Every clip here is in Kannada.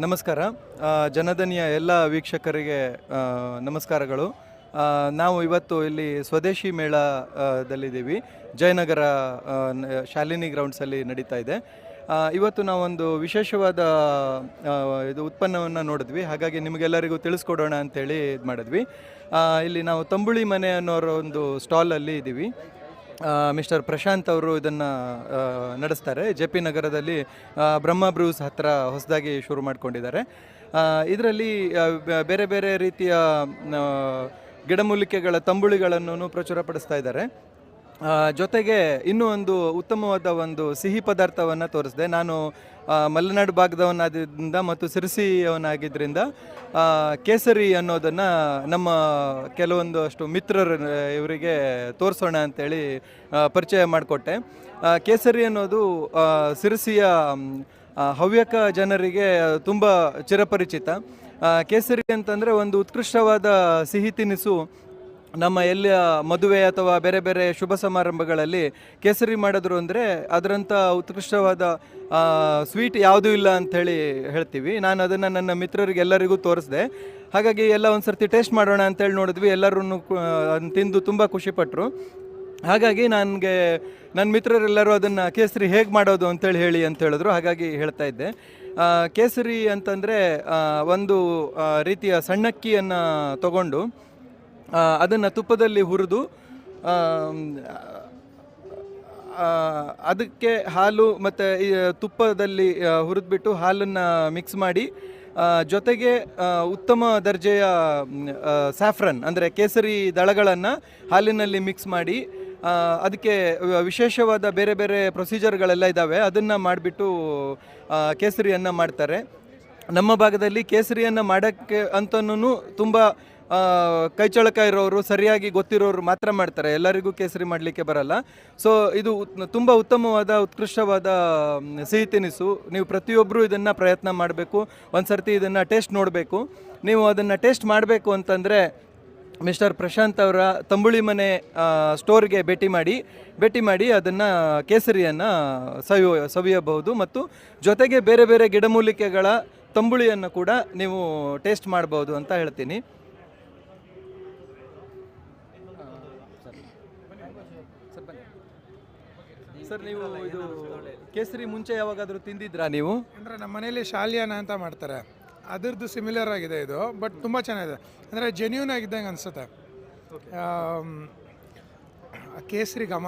ನಮಸ್ಕಾರ. ಜನದನಿಯ ಎಲ್ಲ ವೀಕ್ಷಕರಿಗೆ ನಮಸ್ಕಾರಗಳು. ನಾವು ಇವತ್ತು ಇಲ್ಲಿ ಸ್ವದೇಶಿ ಮೇಳ ಆ, ದಲ್ಲಿದ್ದೀವಿ. ಜಯನಗರ ಶಾಲಿನಿ ಗ್ರೌಂಡ್ಸಲ್ಲಿ ನಡೀತಾ ಇದೆ. ಇವತ್ತು ನಾವೊಂದು ವಿಶೇಷವಾದ ಇದು ಉತ್ಪನ್ನವನ್ನು ನೋಡಿದ್ವಿ. ಹಾಗಾಗಿ ನಿಮಗೆಲ್ಲರಿಗೂ ತಿಳಿಸ್ಕೊಡೋಣ ಅಂತೇಳಿ ಇದು ಮಾಡಿದ್ವಿ ಇಲ್ಲಿ ನಾವು ತಂಬುಳಿ ಮನೆ ಅನ್ನೋರ ಒಂದು ಸ್ಟಾಲಲ್ಲಿ ಇದ್ದೀವಿ ಮಿಸ್ಟರ್ ಪ್ರಶಾಂತ್ ಅವರು ಇದನ್ನು ನಡೆಸ್ತಾರೆ. ಜೆ ಪಿ ನಗರದಲ್ಲಿ ಬ್ರಹ್ಮ ಬ್ರೂಸ್ ಹತ್ತಿರ ಹೊಸದಾಗಿ ಶುರು ಮಾಡ್ಕೊಂಡಿದ್ದಾರೆ. ಇದರಲ್ಲಿ ಬೇರೆ ಬೇರೆ ರೀತಿಯ ಗಿಡಮೂಲಿಕೆಗಳ ತಂಬುಳಿಗಳನ್ನು ಪ್ರಚುರಪಡಿಸ್ತಾ ಇದ್ದಾರೆ. ಜೊತೆಗೆ ಇನ್ನೂ ಒಂದು ಉತ್ತಮವಾದ ಒಂದು ಸಿಹಿ ಪದಾರ್ಥವನ್ನು ತೋರಿಸಿದೆ. ನಾನು ಮಲೆನಾಡು ಭಾಗದವನಾದ್ರಿಂದ ಮತ್ತು ಸಿರಿಸಿಯವನಾಗಿದ್ದರಿಂದ ಕೇಸರಿ ಅನ್ನೋದನ್ನು ನಮ್ಮ ಕೆಲವೊಂದು ಅಷ್ಟು ಮಿತ್ರರು ಇವರಿಗೆ ತೋರಿಸೋಣ ಅಂತೇಳಿ ಪರಿಚಯ ಮಾಡಿಕೊಟ್ಟೆ. ಕೇಸರಿ ಅನ್ನೋದು ಸಿರಸಿಯ ಹವ್ಯಕ ಜನರಿಗೆ ತುಂಬ ಚಿರಪರಿಚಿತ. ಕೇಸರಿ ಅಂತಂದರೆ ಒಂದು ಉತ್ಕೃಷ್ಟವಾದ ಸಿಹಿ ತಿನಿಸು ನಮ್ಮ ಎಲ್ಲ ಮದುವೆ ಅಥವಾ ಬೇರೆ ಬೇರೆ ಶುಭ ಸಮಾರಂಭಗಳಲ್ಲಿ ಕೇಸರಿ ಮಾಡಿದ್ರು ಅಂದರೆ ಅದರಂಥ ಉತ್ಕೃಷ್ಟವಾದ ಸ್ವೀಟ್ ಯಾವುದೂ ಇಲ್ಲ ಅಂಥೇಳಿ ಹೇಳ್ತೀವಿ. ನಾನು ಅದನ್ನು ನನ್ನ ಮಿತ್ರರಿಗೆ ಎಲ್ಲರಿಗೂ ತೋರಿಸಿದೆ. ಹಾಗಾಗಿ ಎಲ್ಲ ಒಂದು ಸರ್ತಿ ಟೇಸ್ಟ್ ಮಾಡೋಣ ಅಂತೇಳಿ ನೋಡಿದ್ವಿ. ಎಲ್ಲರೂ ತಿಂದು ತುಂಬ ಖುಷಿಪಟ್ಟರು ಹಾಗಾಗಿ ನನಗೆ ನನ್ನ ಮಿತ್ರರೆಲ್ಲರೂ ಅದನ್ನು ಕೇಸರಿ ಹೇಗೆ ಮಾಡೋದು ಅಂತೇಳಿ ಹೇಳಿ ಅಂತ ಹೇಳಿದ್ರು. ಹಾಗಾಗಿ ಹೇಳ್ತಾ ಇದ್ದೆ. ಕೇಸರಿ ಅಂತಂದರೆ ಒಂದು ರೀತಿಯ ಸಣ್ಣಕ್ಕಿಯನ್ನು ತಗೊಂಡು ಅದನ್ನು ತುಪ್ಪದಲ್ಲಿ ಹುರಿದು ಅದಕ್ಕೆ ಹಾಲು ಮತ್ತು ತುಪ್ಪದಲ್ಲಿ ಹುರಿದ್ಬಿಟ್ಟು ಹಾಲನ್ನು ಮಿಕ್ಸ್ ಮಾಡಿ ಜೊತೆಗೆ ಉತ್ತಮ ದರ್ಜೆಯ ಸ್ಯಾಫ್ರನ್ ಅಂದರೆ ಕೇಸರಿ ದಳಗಳನ್ನು ಹಾಲಿನಲ್ಲಿ ಮಿಕ್ಸ್ ಮಾಡಿ ಅದಕ್ಕೆ ವಿಶೇಷವಾದ ಬೇರೆ ಬೇರೆ ಪ್ರೊಸೀಜರ್ಗಳೆಲ್ಲ ಇದ್ದಾವೆ ಅದನ್ನು ಮಾಡಿಬಿಟ್ಟು ಕೇಸರಿಯನ್ನು ಮಾಡ್ತಾರೆ. ನಮ್ಮ ಭಾಗದಲ್ಲಿ ಕೇಸರಿಯನ್ನು ಮಾಡೋಕ್ಕೆ ಅಂತನೂ ತುಂಬ ಕೈಚಳಕ ಇರೋರು, ಸರಿಯಾಗಿ ಗೊತ್ತಿರೋರು ಮಾತ್ರ ಮಾಡ್ತಾರೆ. ಎಲ್ಲರಿಗೂ ಕೇಸರಿ ಮಾಡಲಿಕ್ಕೆ ಬರಲ್ಲ. ಸೊ ಇದು ತುಂಬ ಉತ್ತಮವಾದ, ಉತ್ಕೃಷ್ಟವಾದ ಸಿಹಿ ತಿನಿಸು. ನೀವು ಪ್ರತಿಯೊಬ್ಬರು ಇದನ್ನು ಪ್ರಯತ್ನ ಮಾಡಬೇಕು. ಒಂದು ಸರ್ತಿ ಇದನ್ನು ಟೇಸ್ಟ್ ನೋಡಬೇಕು. ನೀವು ಅದನ್ನು ಟೇಸ್ಟ್ ಮಾಡಬೇಕು ಅಂತಂದರೆ ಮಿಸ್ಟರ್ ಪ್ರಶಾಂತ್ ಅವರ ತಂಬುಳಿ ಮನೆ ಸ್ಟೋರ್ಗೆ ಭೇಟಿ ಮಾಡಿ ಭೇಟಿ ಮಾಡಿ ಅದನ್ನು ಕೇಸರಿಯನ್ನು ಸವಿಯೋ, ಸವಿಯಬಹುದು. ಮತ್ತು ಜೊತೆಗೆ ಬೇರೆ ಬೇರೆ ಗಿಡಮೂಲಿಕೆಗಳ ತಂಬುಳಿಯನ್ನು ಕೂಡ ನೀವು ಟೇಸ್ಟ್ ಮಾಡ್ಬೋದು ಅಂತ ಹೇಳ್ತೀನಿ. ಸರ್ ನೀವು ಇದು ಕೇಸರಿ ಮುಂಚೆ ಯಾವಾಗಾದರೂ ತಿಂದಿದ್ರಾ ನೀವು? ಅಂದರೆ ನಮ್ಮ ಮನೇಲಿ ಶಾಲಿಯಾನ ಅಂತ ಮಾಡ್ತಾರೆ. ಅದರದ್ದು ಸಿಮಿಲರ್ ಆಗಿದೆ ಇದು ಬಟ್ ತುಂಬ ಚೆನ್ನಾಗಿದೆ. ಅಂದರೆ ಜೆನ್ಯೂನ್ ಆಗಿದ್ದಂಗೆ ಅನಿಸುತ್ತೆ. ಕೇಸರಿ ಘಮ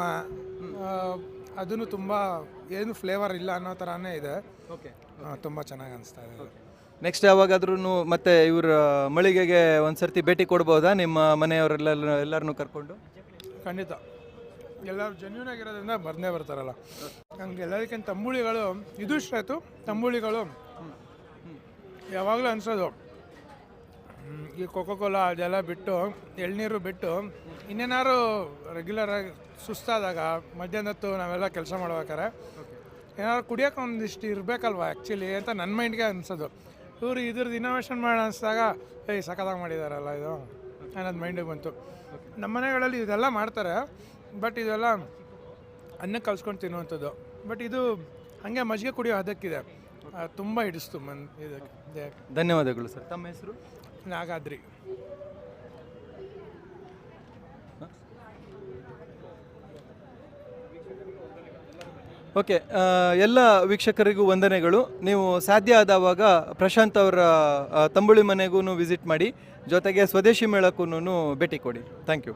ಅದನ್ನು ತುಂಬ ಏನು ಫ್ಲೇವರ್ ಇಲ್ಲ ಅನ್ನೋ ಥರನೇ ಇದೆ. ಓಕೆ ತುಂಬ ಚೆನ್ನಾಗಿ ಅನಿಸ್ತಾ ಇದೆ. ನೆಕ್ಸ್ಟ್ ಯಾವಾಗಾದ್ರೂ ಮತ್ತೆ ಇವ್ರ ಮಳಿಗೆಗೆ ಒಂದ್ಸರ್ತಿ ಭೇಟಿ ಕೊಡ್ಬೋದಾ? ನಿಮ್ಮ ಮನೆಯವರೆಲ್ಲ ಎಲ್ಲರನ್ನೂ ಕರ್ಕೊಂಡು? ಖಂಡಿತ. ಎಲ್ಲರೂ ಜೆನ್ಯೂನ್ ಆಗಿರೋದ್ರಿಂದ ಬರ್ನೇ ಬರ್ತಾರಲ್ಲ. ನಮ್ಗೆ ಎಲ್ಲದಕ್ಕಿಂತ ತಂಬುಳಿಗಳು ಇದು ಇಷ್ಟ ಆಯಿತು. ತಂಬುಳಿಗಳು ಯಾವಾಗಲೂ ಅನ್ಸೋದು. ಈ ಕೋಕೋ ಕೋಲಾ ಅದೆಲ್ಲ ಬಿಟ್ಟು ಎಳ್ನೀರು ಬಿಟ್ಟು ಇನ್ನೇನಾದ್ರು ರೆಗ್ಯುಲರಾಗಿ ಸುಸ್ತಾದಾಗ ಮಧ್ಯಾಹ್ನ ಹೊತ್ತು ನಾವೆಲ್ಲ ಕೆಲಸ ಮಾಡ್ಬೇಕಾರೆ ಏನಾದ್ರು ಕುಡಿಯೋಕೆ ಒಂದಿಷ್ಟು ಇರಬೇಕಲ್ವ ಆ್ಯಕ್ಚುಲಿ ಅಂತ ನನ್ನ ಮೈಂಡ್ಗೆ ಅನಿಸೋದು. ಇವರು ಇದ್ರದ್ದು ಇನೋವೇಷನ್ ಮಾಡಿ ಅನಿಸಿದಾಗ ಏಯ್ ಸಖತ್ತಾಗಿ ಮಾಡಿದಾರಲ್ಲ ಇದು? ಅನ್ನೋದು ಮೈಂಡಿಗೆ ಬಂತು. ನಮ್ಮ ಮನೆಗಳಲ್ಲಿ ಇದೆಲ್ಲ ಮಾಡ್ತಾರೆ ಬಟ್ ಇದೆಲ್ಲ ಅನ್ನಕ್ಕೆ ಕಲ್ಸ್ಕೊಂಡು ತಿನ್ನುವಂಥದ್ದು. ಬಟ್ ಇದು ಹಾಗೆ ಮಜ್ಜಿಗೆ ಕುಡಿಯೋ ಅದಕ್ಕಿದೆ ತುಂಬ ಹಿಡಿಸ್ತು ಮನ್ ಇದಕ್ಕೆ ಧನ್ಯವಾದಗಳು ಸರ್. ತಮ್ಮ ಹೆಸರು? ನಾಗಾದ್ರಿ. ಓಕೆ ಎಲ್ಲ ವೀಕ್ಷಕರಿಗೂ ವಂದನೆಗಳು. ನೀವು ಸಾಧ್ಯ ಆದವಾಗ ಪ್ರಶಾಂತ್ ಅವರ ತಂಬುಳಿ ಮನೆಗೂ ವಿಸಿಟ್ ಮಾಡಿ, ಜೊತೆಗೆ ಸ್ವದೇಶಿ ಮೇಳಕ್ಕೂ ಭೇಟಿ ಕೊಡಿ. Thank you